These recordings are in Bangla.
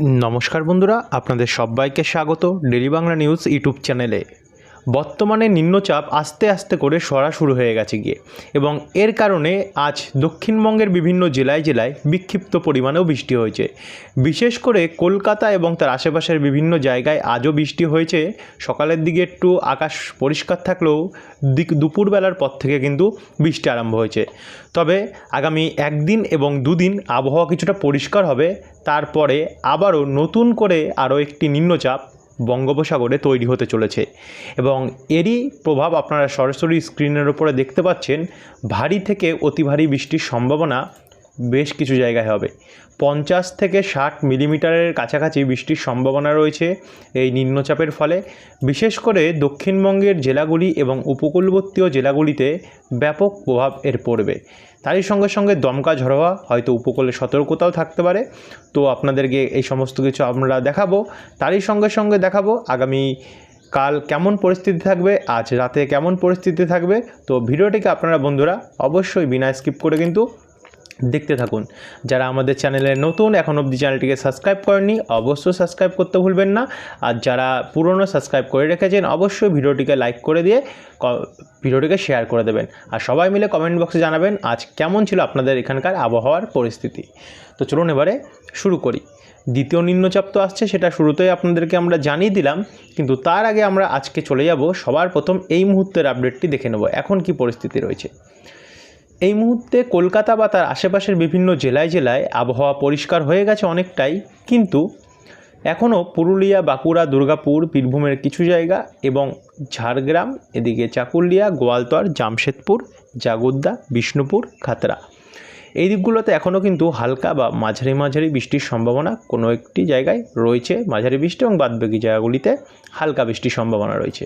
নমস্কার বন্ধুরা আপনাদের সবাইকে স্বাগত ডেলি বাংলা নিউজ ইউটিউব চ্যানেলে। বর্তমানে নিম্নচাপ আস্তে আস্তে করে সরা শুরু হয়ে গেছে গিয়ে। এবং এর কারণে আজ দক্ষিণবঙ্গের বিভিন্ন জেলায় জেলায় বিক্ষিপ্ত পরিমাণেও বৃষ্টি হয়েছে। বিশেষ করে কলকাতা এবং তার আশেপাশের বিভিন্ন জায়গায় আজও বৃষ্টি হয়েছে। সকালের দিকে একটু আকাশ পরিষ্কার থাকলেও দিক দুপুরবেলার পর থেকে কিন্তু বৃষ্টি আরম্ভ হয়েছে। তবে আগামী একদিন এবং দুদিন আবহাওয়া কিছুটা পরিষ্কার হবে। তারপরে আবারও নতুন করে আরও একটি নিম্নচাপ বঙ্গোপসাগরে তৈরি হতে চলেছে। এবং এরই প্রভাব আপনারা সরাসরি স্ক্রিনের ওপরে দেখতে পাচ্ছেন, ভারী থেকে অতি ভারী বৃষ্টির সম্ভাবনা বেশ কিছু জায়গায় হবে। পঞ্চাশ থেকে ষাট মিলিমিটারের কাছাকাছি বৃষ্টির সম্ভাবনা রয়েছে এই নিম্নচাপের ফলে। বিশেষ করে দক্ষিণবঙ্গের জেলাগুলি এবং উপকূলবর্তীয় জেলাগুলিতে ব্যাপক প্রভাব এর পড়বে। তারই সঙ্গে সঙ্গে দমকা ঝড় হওয়া হয়তো উপকূলে সতর্কতাও থাকতে পারে। তো আপনাদেরকে এই সমস্ত কিছু আমরা দেখাবো। তারই সঙ্গে সঙ্গে দেখাবো আগামী কাল কেমন পরিস্থিতি থাকবে, আজ রাতে কেমন পরিস্থিতি থাকবে। তো ভিডিওটিকে আপনারা বন্ধুরা অবশ্যই বিনা স্কিপ করে কিন্তু দেখতে থাকুন। যারা আমাদের চ্যানেলে নতুন, এখন অবধি চ্যানেলটিকে সাবস্ক্রাইব করেননি, অবশ্যই সাবস্ক্রাইব করতে ভুলবেন না। আর যারা পুরনো সাবস্ক্রাইব করে রেখেছেন, অবশ্যই ভিডিওটিকে লাইক করে দিয়ে ভিডিওটিকে শেয়ার করে দেবেন। আর সবাই মিলে কমেন্ট বক্সে জানাবেন, আজ কেমন ছিল আপনাদের এখানকার আবহাওয়ার পরিস্থিতি। তো চলুন এবারে শুরু করি। দ্বিতীয় নিম্নচাপ তো আসছে, সেটা শুরুতেই আপনাদেরকে আমরা জানিয়ে দিলাম। কিন্তু তার আগে আমরা আজকে চলে যাব সবার প্রথম এই মুহূর্তের আপডেটটি দেখে নেব। এখন কি পরিস্থিতি রয়েছে? এই মুহূর্তে কলকাতা বা তার আশেপাশের বিভিন্ন জেলায় জেলায় আবহাওয়া পরিষ্কার হয়ে গেছে অনেকটাই, কিন্তু এখনও পুরুলিয়া, বাঁকুড়া, দুর্গাপুর, বীরভূমের কিছু জায়গা এবং ঝাড়গ্রাম, এদিকে চাকুলিয়া, গোয়ালতর, জামশেদপুর, জাগুদ্দা, বিষ্ণুপুর, খাতড়া। এই দিকগুলোতে এখনও কিন্তু হালকা বা মাঝারি মাঝারি বৃষ্টির সম্ভাবনা কোনো একটি জায়গায় রয়েছে মাঝারি বৃষ্টি এবং বাদবাকি জায়গাগুলিতে হালকা বৃষ্টির সম্ভাবনা রয়েছে।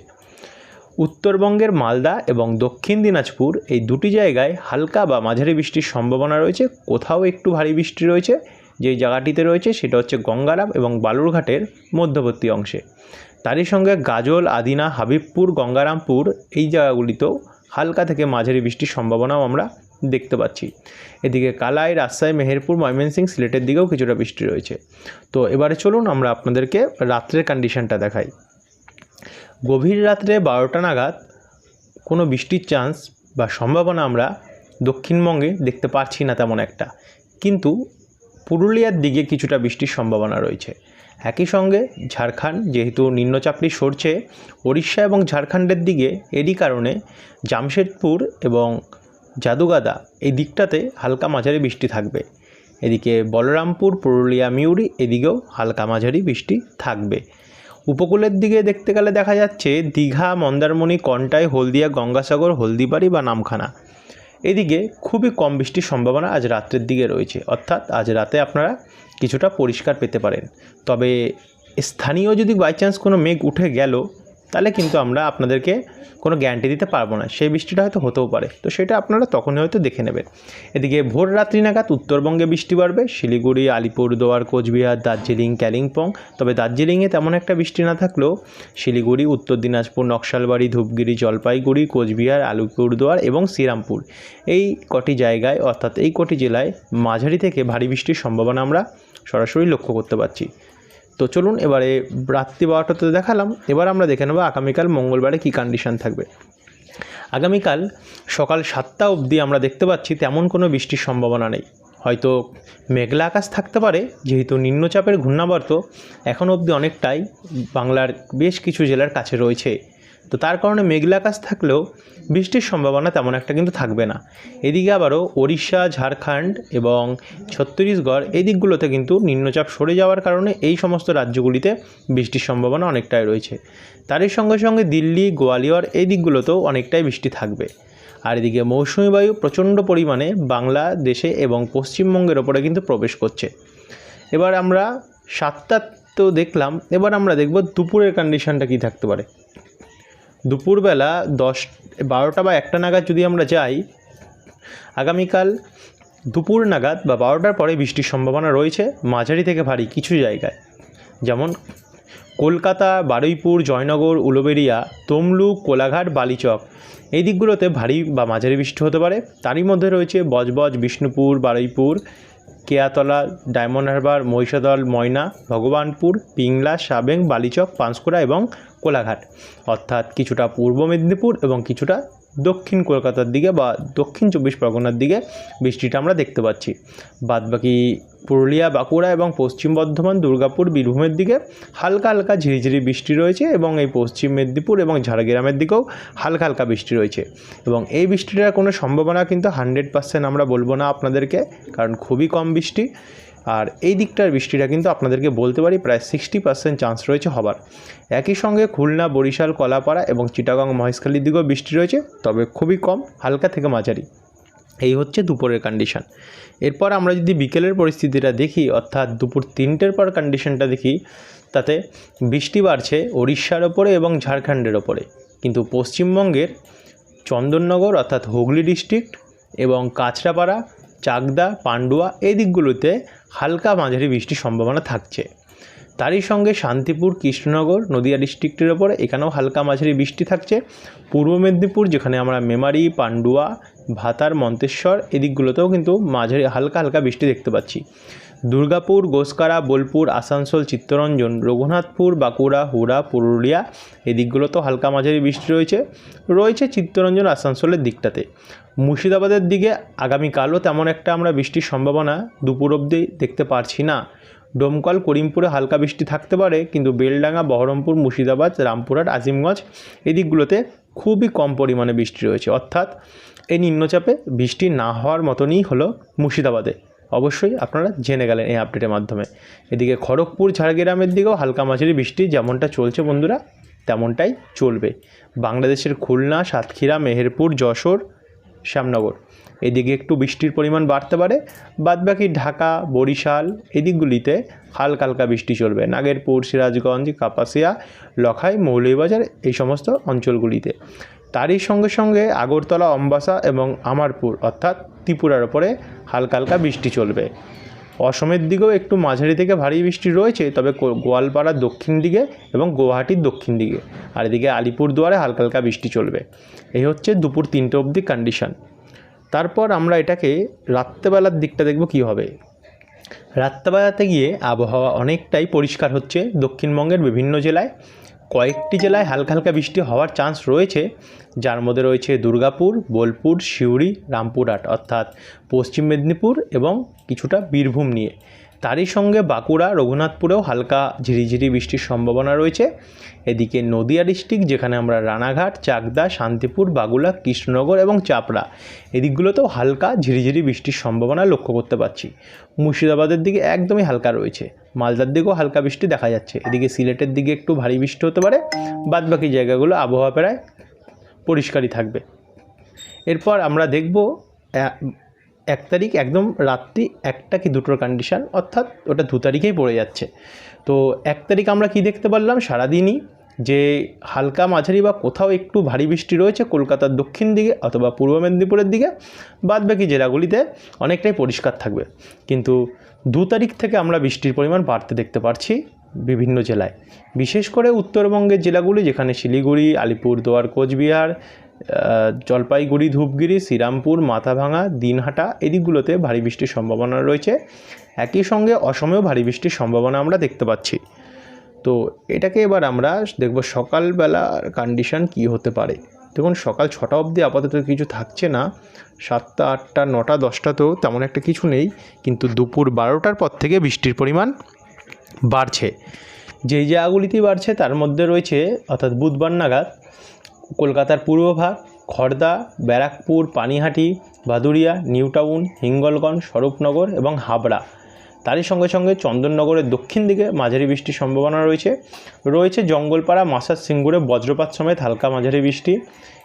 উত্তরবঙ্গের মালদা এবং দক্ষিণ দিনাজপুর এই দুটি জায়গায় হালকা বা মাঝারি বৃষ্টির সম্ভাবনা রয়েছে। কোথাও একটু ভারী বৃষ্টি রয়েছে। যেই জায়গাটিতে রয়েছে সেটা হচ্ছে গঙ্গারাম এবং বালুরঘাটের মধ্যবর্তী অংশে। তারই সঙ্গে গাজল, আদিনা, হাবিবপুর, গঙ্গারামপুর এই জায়গাগুলিতেও হালকা থেকে মাঝারি বৃষ্টির সম্ভাবনাও আমরা দেখতে পাচ্ছি। এদিকে কালাই, রাজশাহী, মেহেরপুর, ময়মনসিংহ সিলেটের দিকেও কিছুটা বৃষ্টি রয়েছে। তো এবারে চলুন আমরা আপনাদেরকে রাত্রের কন্ডিশনটা দেখাই। গভীর রাত্রে বারোটা নাগাদ কোনো বৃষ্টির চান্স বা সম্ভাবনা আমরা দক্ষিণবঙ্গে দেখতে পারছি না তেমন একটা। কিন্তু পুরুলিয়ার দিকে কিছুটা বৃষ্টির সম্ভাবনা রয়েছে। একই সঙ্গে ঝাড়খণ্ড যেহেতু নিম্নচাপটি সরছে, ওড়িশা এবং ঝাড়খণ্ডের দিকে এরই কারণে জামশেদপুর এবং জাদুগাদা এই দিকটাতে হালকা মাঝারি বৃষ্টি থাকবে। এদিকে বলরামপুর, পুরুলিয়া, মিউরি এদিকেও হালকা মাঝারি বৃষ্টি থাকবে। উপকূলের দিকে দেখতে গেলে দেখা যাচ্ছে দীঘা, মন্দারমণি, কন্টাই, হলদিয়া, গঙ্গাসাগর, হলদিবাড়ি বা নামখানা। এদিকে খুবই কম বৃষ্টির সম্ভাবনা আজ রাত্রের দিকে রয়েছে। অর্থাৎ আজ রাতে আপনারা কিছুটা পরিষ্কার পেতে পারেন। তবে স্থানীয় যদি বাই চান্স কোনো মেঘ উঠে গেল তাহলে কিন্তু আমরা আপনাদেরকে কোনো গ্যারান্টি দিতে পারব না। সেই বৃষ্টিটা হয়তো হতেও পারে। তো সেটা আপনারা তখনই হয়তো দেখে নেবেন। এদিকে ভোর রাত্রি নাগাদ উত্তরবঙ্গে বৃষ্টি বাড়বে। শিলিগুড়ি, আলিপুরদুয়ার, কোচবিহার, দার্জিলিং কালিম্পং তবে দার্জিলিংয়ে তেমন একটা বৃষ্টি না থাকলেও শিলিগুড়ি, উত্তর দিনাজপুর, নকশালবাড়ি, ধূপগিরি, জলপাইগুড়ি, কোচবিহার, আলিপুরদুয়ার এবং শ্রীরামপুর এই কটি জায়গায় অর্থাৎ এই কটি জেলায় মাঝারি থেকে ভারী বৃষ্টির সম্ভাবনা আমরা সরাসরি লক্ষ্য করতে পারছি। তো চলুন এবারে রাত্রি বারোটাতে দেখালাম। এবার আমরা দেখে নেব আগামীকাল মঙ্গলবারে কী কন্ডিশন থাকবে। আগামীকাল সকাল সাতটা অবধি আমরা দেখতে পাচ্ছি তেমন কোনো বৃষ্টির সম্ভাবনা নেই। হয়তো মেঘলা আকাশ থাকতে পারে, যেহেতু নিম্নচাপের ঘূর্ণাবর্ত, এখন অবধি অনেকটাই বাংলার বেশ কিছু জেলার কাছে রয়েছে। তো তার কারণে মেঘলা আকাশ থাকলেও বৃষ্টির সম্ভাবনা তেমন একটা কিন্তু থাকবে না। এদিকে আবারও ওড়িশা, ঝাড়খণ্ড এবং ছত্তিশগড় এই দিকগুলোতে কিন্তু নিম্নচাপ সরে যাওয়ার কারণে এই সমস্ত রাজ্যগুলিতে বৃষ্টির সম্ভাবনা অনেকটাই রয়েছে। তারই সঙ্গে সঙ্গে দিল্লি, গোয়ালিয়র এই দিকগুলোতেও অনেকটাই বৃষ্টি থাকবে। আর এদিকে মৌসুমি বায়ু প্রচণ্ড পরিমাণে বাংলাদেশে এবং পশ্চিমবঙ্গের ওপরে কিন্তু প্রবেশ করছে। এবার আমরা সাতটা তো দেখলাম, এবার আমরা দেখব দুপুরের কন্ডিশনটা কী থাকতে পারে। দুপুরবেলা দশ, বারোটা বা একটা নাগাদ যদি আমরা যাই, আগামীকাল দুপুর নাগাদ বা বারোটার পরে বৃষ্টির সম্ভাবনা রয়েছে, মাঝারি থেকে ভারী কিছু জায়গায়। যেমন কলকাতা, বারুইপুর, জয়নগর, উলুবেড়িয়া, তমলুক, কোলাঘাট, বালিচক। এই দিকগুলোতে ভারী বা মাঝারি বৃষ্টি হতে পারে। তারই মধ্যে রয়েছে বজবজ, বিষ্ণুপুর, বারুইপুর কেয়াতলা, ডায়মন্ড হারবার, মহিষাদল, ময়না, ভগবানপুর, পিংলা, সাবেং, বালিচক, পাঁশকুড়া এবং কোলাঘাট। অর্থাৎ কিছুটা পূর্ব মেদিনীপুর এবং কিছুটা দক্ষিণ কলকাতার দিকে বা দক্ষিণ চব্বিশ পরগনার দিকে বৃষ্টিটা আমরা দেখতে পাচ্ছি। বাদবাকি পুরুলিয়া, বাঁকুড়া এবং পশ্চিম বর্ধমান, দুর্গাপুর, বীরভূমের দিকে হালকা হালকা ঝিরিঝিরি বৃষ্টি রয়েছে এবং এই পশ্চিম মেদিনীপুর এবং ঝাড়গ্রামের দিকেও হালকা হালকা বৃষ্টি রয়েছে এবং এই বৃষ্টিটার কোনো সম্ভাবনা কিন্তু হান্ড্রেড পার্সেন্ট আমরা বলব না আপনাদেরকে, কারণ খুবই কম বৃষ্টি। আর এই দিকটার বৃষ্টিটা কিন্তু আপনাদেরকে বলতে পারি প্রায় সিক্সটি পার্সেন্ট চান্স রয়েছে হবার। একই সঙ্গে খুলনা, বরিশাল, কলাপাড়া এবং চিটাগাং মহেশখালীর দিকেও বৃষ্টি রয়েছে, তবে খুবই কম, হালকা থেকে মাঝারি। এই হচ্ছে দুপুরের কন্ডিশন এরপর আমরা যদি বিকেলের পরিস্থিতিটা দেখি, অর্থাৎ দুপুর তিনটের পর কন্ডিশনটা দেখি, তাতে বৃষ্টি বাড়ছে উড়িষ্যার ওপরে এবং ঝাড়খণ্ডের ওপরে। কিন্তু পশ্চিমবঙ্গের চন্দননগর, অর্থাৎ হুগলি ডিস্ট্রিক্ট এবং কাঁচরাপাড়া, চাকদা, পান্ডুয়া, এই দিকগুলোতে হালকা মাঝারি বৃষ্টির সম্ভাবনা থাকছে। তারই সঙ্গে শান্তিপুর, কৃষ্ণনগর, নদিয়া ডিস্ট্রিক্টের ওপরে, এখানেও হালকা মাঝারি বৃষ্টি থাকছে। পূর্ব মেদিনীপুর, যেখানে আমরা মেমারি, পান্ডুয়া, ভাতার, মন্তেশ্বর, এদিকগুলোতেও কিন্তু মাঝারি, হালকা হালকা বৃষ্টি দেখতে পাচ্ছি। দুর্গাপুর, গোসকারা, বোলপুর, আসানসোল, চিত্তরঞ্জন, রঘুনাথপুর, বাঁকুড়া, হুড়া, পুরুলিয়া, এদিকগুলোতেও হালকা মাঝারি বৃষ্টি রয়েছে। রয়েছে চিত্তরঞ্জন, আসানসোলের দিকটাতে। মুর্শিদাবাদের দিকে আগামীকালও তেমন একটা আমরা বৃষ্টির সম্ভাবনা দুপুর অবধি দেখতে পারছি না। ডোমকল, করিমপুরে হালকা বৃষ্টি থাকতে পারে, কিন্তু বেলডাঙ্গা, বহরমপুর, মুর্শিদাবাদ, রামপুরহাট, আজিমগঞ্জ এই দিকগুলোতে খুবই কম পরিমাণে বৃষ্টি রয়েছে। অর্থাৎ এই নিম্নচাপে বৃষ্টি না হওয়ার মতনই হলো মুর্শিদাবাদে। অবশ্যই আপনারা জেনে গেলেন এই আপডেটের মাধ্যমে। এদিকে খড়গপুর, ঝাড়গ্রামের দিকেও হালকা মাঝারি বৃষ্টি, যেমনটা চলছে বন্ধুরা, তেমনটাই চলবে। বাংলাদেশের খুলনা, সাতক্ষীরা, মেহেরপুর, যশোর, শ্যামনগর। এদিকে একটু বৃষ্টির পরিমাণ বাড়তে পারে, বাদবাকি ঢাকা, বরিশাল এদিকগুলিতে হালকা হালকা বৃষ্টি চলবে। নাগেরপুর, সিরাজগঞ্জ, কাপাসিয়া, লখাই, মৌলভীবাজার এই সমস্ত অঞ্চলগুলিতে। তারই সঙ্গে সঙ্গে আগরতলা, অম্বাসা এবং আমারপুর অর্থাৎ ত্রিপুরার ওপরে হালকা হালকা বৃষ্টি চলবে। অসমের দিকেও একটু মাঝারি থেকে ভারী বৃষ্টি রয়েছে, তবে গোয়ালপাড়ার দক্ষিণ দিকে এবং গুয়াহাটির দক্ষিণ দিকে। আর এদিকে আলিপুরদুয়ারে হালকা হালকা বৃষ্টি চলবে। এই হচ্ছে দুপুর তিনটে অবধি কন্ডিশন তারপর আমরা এটাকে রাত্রেবেলার দিকটা দেখব কীভাবে রাত্রেবেলাতে গিয়ে আবহাওয়া অনেকটাই পরিষ্কার হচ্ছে। দক্ষিণবঙ্গের বিভিন্ন জেলায় কয়েকটি জেলায় হালকা হালকা বৃষ্টি হওয়ার চান্স রয়েছে। যার মধ্যে রয়েছে দুর্গাপুর, বোলপুর, সিউড়ি, রামপুরহাট অর্থাৎ পশ্চিম মেদিনীপুর এবং কিছুটা বীরভূম নিয়ে। তারই সঙ্গে বাঁকুড়া, রঘুনাথপুরেও হালকা ঝিরিঝিরি বৃষ্টির সম্ভাবনা রয়েছে। এদিকে নদিয়া ডিস্ট্রিক্ট, যেখানে আমরা রানাঘাট, চাকদা, শান্তিপুর, বাগুলা, কৃষ্ণনগর এবং চাপড়া এদিকগুলোতেও হালকা ঝিরিঝিরি বৃষ্টির সম্ভাবনা লক্ষ্য করতে পারছি। মুর্শিদাবাদের দিকে একদমই হালকা রয়েছে। মালদার দিকেও হালকা বৃষ্টি দেখা যাচ্ছে। এদিকে সিলেটের দিকে একটু ভারী বৃষ্টি হতে পারে। বাদবাকি জায়গাগুলো আবহাওয়া প্রায় পরিষ্কারই থাকবে। এরপর আমরা দেখব এক তারিখ একদম রাত্রি একটা কি দুটোর কন্ডিশন অর্থাৎ ওটা দু তারিখেই পড়ে যাচ্ছে। তো এক তারিখ আমরা কি দেখতে পারলাম? সারাদিনই যে হালকা মাঝারি বা কোথাও একটু ভারী বৃষ্টি রয়েছে কলকাতার দক্ষিণ দিকে অথবা পূর্ব মেদিনীপুরের দিকে, বাদবাকি জেলাগুলিতে অনেকটাই পরিষ্কার থাকবে। কিন্তু দু তারিখ থেকে আমরা বৃষ্টির পরিমাণ বাড়তে দেখতে পারছি বিভিন্ন জেলায়। বিশেষ করে উত্তরবঙ্গের জেলাগুলি যেখানে শিলিগুড়ি, আলিপুরদুয়ার, কোচবিহার জলপাইগুড়ি, ধূপগিরি, শ্রীরামপুর মাথাভাঙা দিনহাটা এদিকগুলোতে ভারী বৃষ্টির সম্ভাবনা রয়েছে। একই সঙ্গে অসমেও ভারী বৃষ্টির সম্ভাবনা আমরা দেখতে পাচ্ছি। তো এটাকে এবার আমরা দেখব সকালবেলার কন্ডিশন কি হতে পারে। দেখুন, সকাল ছটা অবধি আপাতত কিছু থাকছে না। সাতটা, আটটা, নটা দশটাতেও তেমন একটা কিছু নেই। কিন্তু দুপুর বারোটার পর থেকে বৃষ্টির পরিমাণ বাড়ছে। যেই জায়গাগুলিতেই বাড়ছে, তার মধ্যে রয়েছে, অর্থাৎ বুধবার নাগাদ কলকাতার পূর্বভাগ খড়দা ব্যারাকপুর, পানিহাটি, ভাদুরিয়া নিউ টাউন হিঙ্গলগঞ্জ, স্বরূপনগর এবং হাবড়া। তারই সঙ্গে সঙ্গে চন্দননগরের দক্ষিণ দিকে মাঝারি বৃষ্টির সম্ভাবনা রয়েছে। রয়েছে জঙ্গলপাড়া, মাসার সিঙ্গুরে, বজ্রপাত সমেত হালকা মাঝারি বৃষ্টি।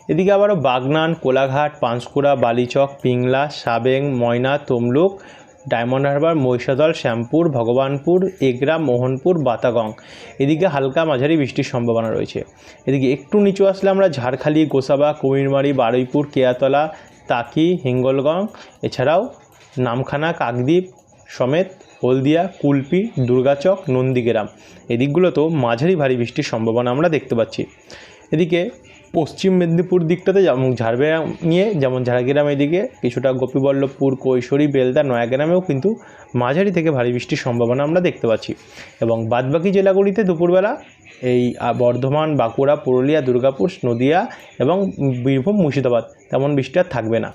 এদিকে আবারও বাগনান, কোলাঘাট, পাঁশকুড়া, বালিচক, পিংলা, সাবেং, ময়না, তমলুক ডায়মন্ড হারবার, মহিষাদল, শ্যামপুর, ভগবানপুর, এগরা, মোহনপুর, বাতাগং। এদিকে হালকা মাঝারি বৃষ্টির সম্ভাবনা রয়েছে। এদিকে একটু নিচু আসলে আমরা ঝাড়খালি, গোসাবা, কুমিরমারি, বারুইপুর, কেয়াতলা, তাকি, হিঙ্গলগং, এছাড়াও নামখানা, কাকদ্বীপ সমেত হলদিয়া, কুলপি, দুর্গাচক, নন্দীগ্রাম। এদিকগুলোতেও মাঝারি ভারী বৃষ্টির সম্ভাবনা আমরা দেখতে পাচ্ছি। এদিকে পশ্চিম মেদিনীপুর দিকটাতে যেমন ঝাড়গ্রাম নিয়ে, যেমন ঝাড়গ্রাম এদিকে কিছুটা গোপীবল্লভপুর, কৈশোরী, বেলদা, নয়াগ্রামেও কিন্তু মাঝারি থেকে ভারী বৃষ্টির সম্ভাবনা আমরা দেখতে পাচ্ছি। এবং বাদবাকি জেলাগুলিতে দুপুরবেলা এই বর্ধমান, বাঁকুড়া, পুরুলিয়া, দুর্গাপুর, নদিয়া এবং বীরভূম, মুর্শিদাবাদ তেমন বৃষ্টি আর থাকবে না।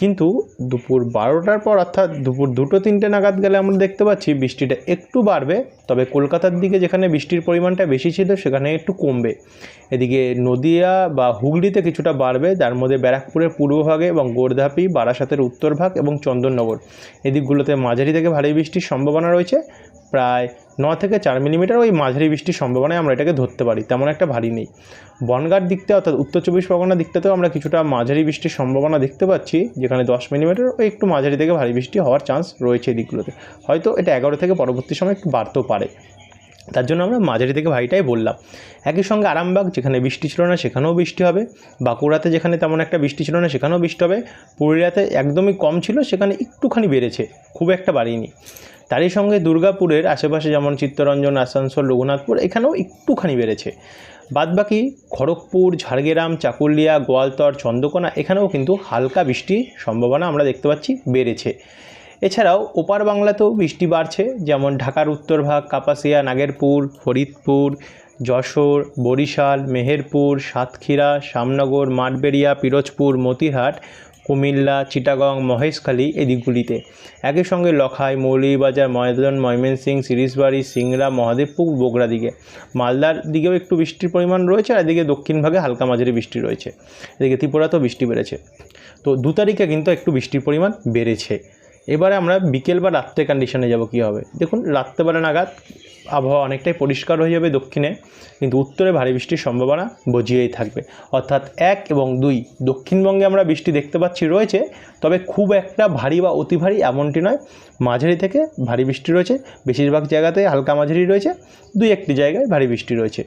কিন্তু দুপুর বারোটার পর অর্থাৎ দুপুর দুটো তিনটে নাগাদ গেলে আমরা দেখতে পাচ্ছি বৃষ্টিটা একটু বাড়বে। তবে কলকাতার দিকে যেখানে বৃষ্টির পরিমাণটা বেশি ছিল, সেখানে একটু কমবে। এদিকে নদিয়া বা হুগলিতে কিছুটা বাড়বে যার মধ্যে ব্যারাকপুরের পূর্বভাগে এবং গোর্ধাপি, বারাসাতের উত্তরভাগ এবং চন্দননগর। এদিকগুলোতে মাঝারি থেকে ভারী বৃষ্টির সম্ভাবনা রয়েছে। প্রায় ন থেকে চার মিলিমিটার ওই মাঝারি বৃষ্টির সম্ভাবনায় আমরা এটাকে ধরতে পারি, তেমন একটা ভারী নেই। বনগাঁর দিকতে অর্থাৎ উত্তর চব্বিশ পরগনার দিকটাতেও আমরা কিছুটা মাঝারি বৃষ্টির সম্ভাবনা দেখতে পাচ্ছি, যেখানে দশ মিলিমিটার ওই একটু মাঝারি থেকে ভারী বৃষ্টি হওয়ার চান্স রয়েছে এদিকগুলোতে। হয়তো এটা এগারো থেকে পরবর্তী সময় একটু বাড়তেও পারে। তার জন্য আমরা মাঝারি থেকে ভারীটাই বললাম। একই সঙ্গে আরামবাগ, যেখানে বৃষ্টি ছিল না, সেখানেও বৃষ্টি হবে। বাঁকুড়াতে যেখানে তেমন একটা বৃষ্টি ছিল না, সেখানেও বৃষ্টি হবে। পুরুলিয়াতে একদমই কম ছিল, সেখানে একটুখানি বেড়েছে। খুব একটা বাড়িনি। তারই সঙ্গে দুর্গাপুরের আশেপাশে যেমন চিত্তরঞ্জন, আসানসোল, রঘুনাথপুর, এখানেও একটুখানি বেড়েছে। বাদবাকি খড়গপুর, ঝাড়গ্রাম, চাকুলিয়া, গোয়ালতর, চন্দ্রকোনা, এখানেও কিন্তু হালকা বৃষ্টির সম্ভাবনা আমরা দেখতে পাচ্ছি বেড়েছে। এছাড়াও ওপার বাংলাতেও বৃষ্টি বাড়ছে, যেমন ঢাকার উত্তরভাগ কাপাসিয়া, নাগেরপুর, ফরিদপুর, যশোর, বরিশাল, মেহেরপুর, সাতক্ষীরা, শামনগর, মাঠবেড়িয়া, পিরোজপুর, মতিহাট, কুমিল্লা, চিটাগং, মহেশখালী এই দিকগুলিতে একই সঙ্গে লখাই, মৌলভীবাজার, ময়দান ময়মনসিং সিরিজবাড়ি, সিংড়া, মহাদেবপুর বগুড়া দিকে। মালদার দিকেও একটু বৃষ্টির পরিমাণ রয়েছে আর এদিকে দক্ষিণ ভাগে হালকা মাঝারি বৃষ্টি রয়েছে। এদিকে ত্রিপুরাতেও বৃষ্টি বেড়েছে। তো দু তারিখে কিন্তু একটু বৃষ্টির পরিমাণ বেড়েছে। এবারে আমরা বিকেল বা রাত্রে কন্ডিশনে যাব, কী হবে? দেখুন, রাত্রেবেলা নাগাদ আবহাওয়া অনেকটাই পরিষ্কার হয়ে যাবে দক্ষিণে, কিন্তু উত্তরে ভারী বৃষ্টির সম্ভাবনা বজিয়েই থাকবে। অর্থাৎ এক এবং দুই, দক্ষিণবঙ্গে আমরা বৃষ্টি দেখতে পাচ্ছি রয়েছে, তবে খুব একটা ভারী বা অতি ভারী এমনটি নয়। মাঝারি থেকে ভারী বৃষ্টি রয়েছে, বেশিরভাগ জায়গাতে হালকা মাঝারি রয়েছে দুই একটি জায়গায় ভারী বৃষ্টি রয়েছে।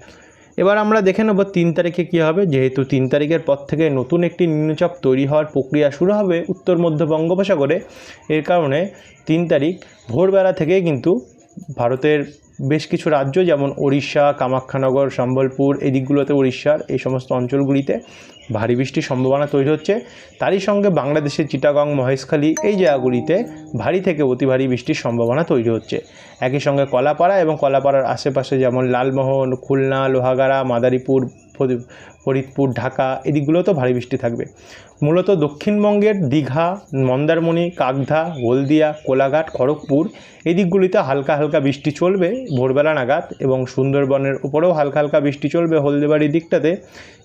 এবার আমরা দেখে নেব তিন তারিখে কী হবে। যেহেতু তিন তারিখের পর থেকে নতুন একটি নিম্নচাপ তৈরি হওয়ার প্রক্রিয়া শুরু হবে উত্তর মধ্য বঙ্গোপসাগরে। এর কারণে তিন তারিখ ভোরবেলা থেকে কিন্তু ভারতের বেশ কিছু রাজ্য যেমন ওড়িশা, কামাখ্যানগর, সম্বলপুর এই দিকগুলোতে উড়িষ্যার এই সমস্ত অঞ্চলগুলিতে ভারী বৃষ্টির সম্ভাবনা তৈরি হচ্ছে। তারই সঙ্গে বাংলাদেশের চিটাগং, মহেশখালী এই জায়গাগুলিতে ভারী থেকে অতি ভারী বৃষ্টির সম্ভাবনা তৈরি হচ্ছে। একই সঙ্গে কলাপাড়া এবং কলাপাড়ার আশেপাশে যেমন লালমোহন, খুলনা, লোহাগাড়া, মাদারীপুর ফরিদপুর, ঢাকা, এদিকগুলোতেও ভারী বৃষ্টি থাকবে। মূলত দক্ষিণবঙ্গের দীঘা, মন্দারমণি, কাকধা, হলদিয়া, কোলাঘাট, খড়গপুর এই দিকগুলিতে হালকা হালকা বৃষ্টি চলবে ভোরবেলা নাগাদ এবং সুন্দরবনের উপরেও হালকা হালকা বৃষ্টি চলবে হলদিবাড়ির দিকটাতে।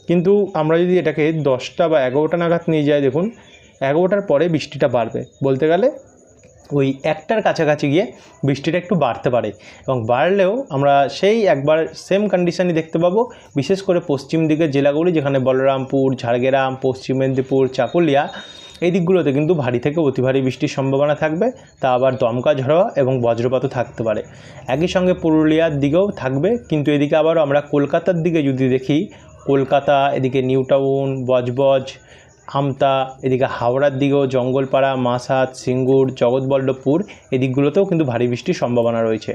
কিন্তু আমরা যদি এটাকে দশটা বা এগারোটা নাগাদ নিয়ে যাই দেখুন, এগারোটার পরে বৃষ্টিটা বাড়বে। বলতে গেলে ওই একটার কাছাকাছি গিয়ে বৃষ্টিটা একটু বাড়তে পারে এবং বাড়লেও আমরা সেই একবার সেম কন্ডিশনই দেখতে পাবো। বিশেষ করে পশ্চিম দিকের জেলাগুলি যেখানে বলরামপুর, ঝাড়গ্রাম, পশ্চিম মেদিনীপুর, চাকুলিয়া, এই দিকগুলোতে কিন্তু ভারী থেকে অতি ভারী বৃষ্টির সম্ভাবনা থাকবে। তা আবার দমকা ঝড়া এবং বজ্রপাতও থাকতে পারে। একই সঙ্গে পুরুলিয়ার দিকেও থাকবে, কিন্তু এদিকে আবারও আমরা কলকাতার দিকে যদি দেখি, কলকাতা, এদিকে নিউ টাউন, বজবজ আমতা, এদিকে হাওড়ার দিকেও জঙ্গলপাড়া মাসাদ সিঙ্গুর, জগৎবল্লভপুর এদিকগুলোতেও কিন্তু ভারী বৃষ্টির সম্ভাবনা রয়েছে।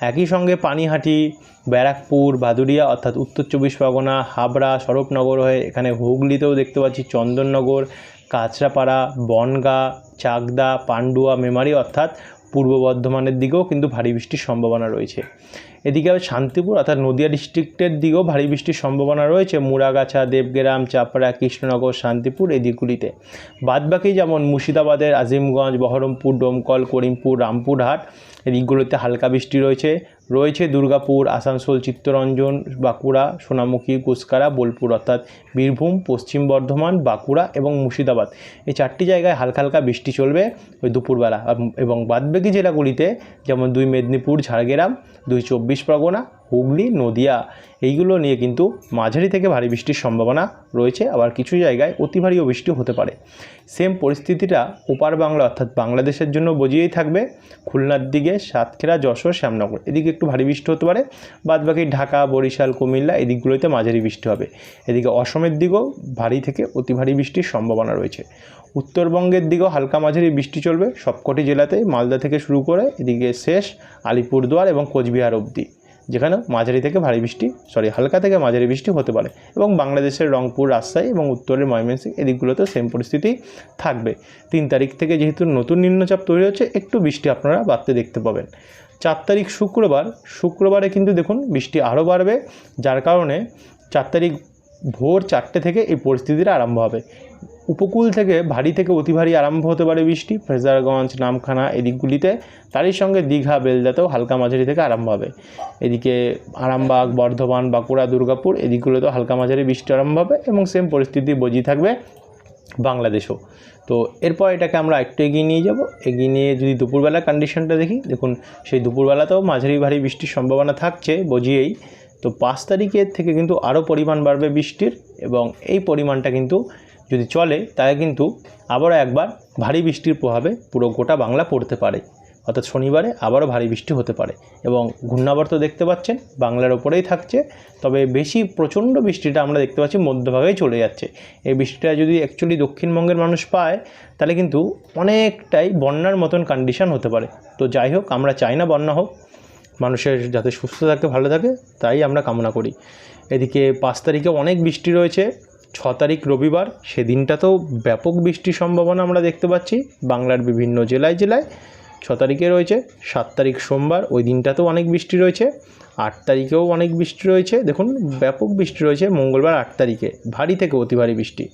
একই সঙ্গে পানিহাটি, ব্যারাকপুর ভাদুরিয়া অর্থাৎ উত্তর চব্বিশ পরগনা, হাবড়া, স্বরূপনগর হয়ে এখানে হুগলিতেও দেখতে পাচ্ছি চন্দননগর, কাঁচরাপাড়া, বনগা, চাকদা, পান্ডুয়া, মেমারি অর্থাৎ পূর্ব বর্ধমানের দিকেও কিন্তু ভারী বৃষ্টির সম্ভাবনা রয়েছে। এদিকে আবার শান্তিপুর অর্থাৎ নদিয়া ডিস্ট্রিক্টের দিকেও ভারী বৃষ্টির সম্ভাবনা রয়েছে। মুরাগাছা দেবগ্রাম, চাপড়া, কৃষ্ণনগর, শান্তিপুর এই দিকগুলিতে। বাদবাকি যেমন মুর্শিদাবাদের আজিমগঞ্জ, বহরমপুর, ডোমকল, করিমপুর, রামপুরহাট এই দিকগুলোতে হালকা বৃষ্টি রয়েছে। রয়েছে দুর্গাপুর, আসানসোল, চিত্তরঞ্জন, বাঁকুড়া, সোনামুখী, কুসকারা, বোলপুর অর্থাৎ বীরভূম, পশ্চিম বর্ধমান, বাঁকুড়া এবং মুর্শিদাবাদ। এই চারটি জায়গায় হালকা হালকা বৃষ্টি চলবে ওই দুপুরবেলা। এবং বাদবাকি জেলাগুলিতে যেমন দুই মেদিনীপুর, ঝাড়গ্রাম, দুই চব্বিশ পরগনা হুগলি, নদিয়া এইগুলো নিয়ে কিন্তু মাঝারি থেকে ভারী বৃষ্টির সম্ভাবনা রয়েছে। আবার কিছু জায়গায় অতি ভারীও বৃষ্টি হতে পারে। সেম পরিস্থিতিটা ওপার বাংলা অর্থাৎ বাংলাদেশের জন্য বজিয়েই থাকবে। খুলনার দিকে সাতক্ষীরা, যশোর, শ্যামনগর এদিকে একটু ভারী বৃষ্টি হতে পারে। বাদবাকি ঢাকা, বরিশাল, কুমিল্লা এদিকগুলোতে মাঝারি বৃষ্টি হবে। এদিকে অসমের দিকেও ভারী থেকে অতি ভারী বৃষ্টির সম্ভাবনা রয়েছে। উত্তরবঙ্গের দিকেও হালকা মাঝারি বৃষ্টি চলবে। সবকটি জেলাতেই মালদা থেকে শুরু করে এদিকে শেষ আলিপুরদুয়ার এবং কোচবিহার অবধি। যেখানে মাঝারি থেকে ভারী বৃষ্টি সরি হালকা থেকে মাঝারি বৃষ্টি হতে পারে এবং বাংলাদেশের রংপুর, রাজশাহী এবং উত্তরের ময়মনসিংহ এদিকগুলোতেও সেম পরিস্থিতি থাকবে। তিন তারিখ থেকে যেহেতু নতুন নিম্নচাপ তৈরি হচ্ছে, একটু বৃষ্টি আপনারা বাড়তে দেখতে পাবেন। চার তারিখ শুক্রবার, শুক্রবারে কিন্তু দেখুন বৃষ্টি আরও বাড়বে, যার কারণে চার তারিখ ভোর চারটে থেকে এই পরিস্থিতিটা আরম্ভ হবে। উপকূল থেকে ভারী থেকে অতি ভারী আরম্ভ হতে পারে বৃষ্টি। ফ্রেজারগঞ্জ, নামখানা এদিকগুলিতে তারই সঙ্গে দীঘা, বেলদাতেও হালকা মাঝারি থেকে আরম্ভ হবে। এদিকে আরামবাগ, বর্ধমান, বাঁকুড়া, দুর্গাপুর এদিকগুলোতেও হালকা মাঝারি বৃষ্টি আরম্ভ হবে এবং সেম পরিস্থিতি বজিয়ে থাকবে বাংলাদেশও। তো এরপর এটাকে আমরা একটু এগিয়ে নিয়ে যাব। এগিয়ে নিয়ে যদি দুপুরবেলা কন্ডিশনটা দেখি, দেখুন সেই দুপুরবেলাতেও মাঝারি ভারী বৃষ্টির সম্ভাবনা থাকছে, বজিয়েই। তো পাঁচ তারিখের থেকে কিন্তু আরও পরিমাণ বাড়বে বৃষ্টির এবং এই পরিমাণটা কিন্তু যদি চলে, তাহলে কিন্তু আবারও একবার ভারী বৃষ্টির প্রভাবে পুরো গোটা বাংলা পড়তে পারে। অর্থাৎ শনিবারে আবারও ভারী বৃষ্টি হতে পারে এবং ঘূর্ণাবর্ত দেখতে পাচ্ছেন, বাংলার ওপরেই থাকছে। তবে বেশি প্রচণ্ড বৃষ্টিটা আমরা দেখতে পাচ্ছি মধ্যভাগেই চলে যাচ্ছে। এই বৃষ্টিটা যদি অ্যাকচুয়ালি দক্ষিণবঙ্গের মানুষ পায়, তাহলে কিন্তু অনেকটাই বন্যার মতন কন্ডিশন হতে পারে। তো যাই হোক, আমরা চাই না বন্যা হোক। মানুষের যাতে সুস্থ থাকে, ভালো থাকে, তাই আমরা কামনা করি। এদিকে পাঁচ তারিখে অনেক বৃষ্টি রয়েছে। ছ তারিখ রবিবার, সেদিনটাতেও ব্যাপক বৃষ্টির সম্ভাবনা আমরা দেখতে পাচ্ছি বাংলার বিভিন্ন জেলায় জেলায়। ছ তারিখে রয়েছে, সাত তারিখ সোমবার, ওই দিনটাতেও অনেক বৃষ্টি রয়েছে, আট তারিখেও অনেক বৃষ্টি রয়েছে। দেখুন, ব্যাপক বৃষ্টি রয়েছে, মঙ্গলবার আট তারিখে, ভারী থেকে অতি ভারী বৃষ্টি।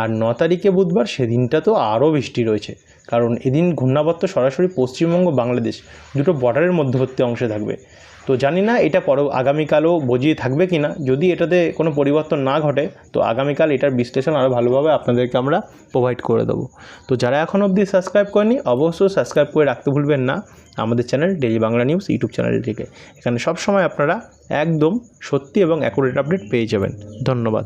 আর ন তারিখে বুধবার সেদিনটা তো আরও বৃষ্টি রয়েছে, কারণ এদিন ঘূর্ণাবর্ত সরাসরি পশ্চিমবঙ্গ বাংলাদেশ দুটো বর্ডারের মধ্যবর্তী অংশে থাকবে। তো জানি না এটা পর আগামীকালও বজিয়ে থাকবে কি না। যদি এটাতে কোনো পরিবর্তন না ঘটে, তো আগামীকাল এটার বিশ্লেষণ আরও ভালোভাবে আপনাদেরকে আমরা প্রোভাইড করে দেবো। তো যারা এখন অবধি সাবস্ক্রাইব করেনি, অবশ্যই সাবস্ক্রাইব করে রাখতে ভুলবেন না আমাদের channel daily Bangla news YouTube চ্যানেলটিকে এখানে সবসময় আপনারা একদম সত্যি এবং অ্যাকুরেট আপডেট পেয়ে যাবেন। ধন্যবাদ।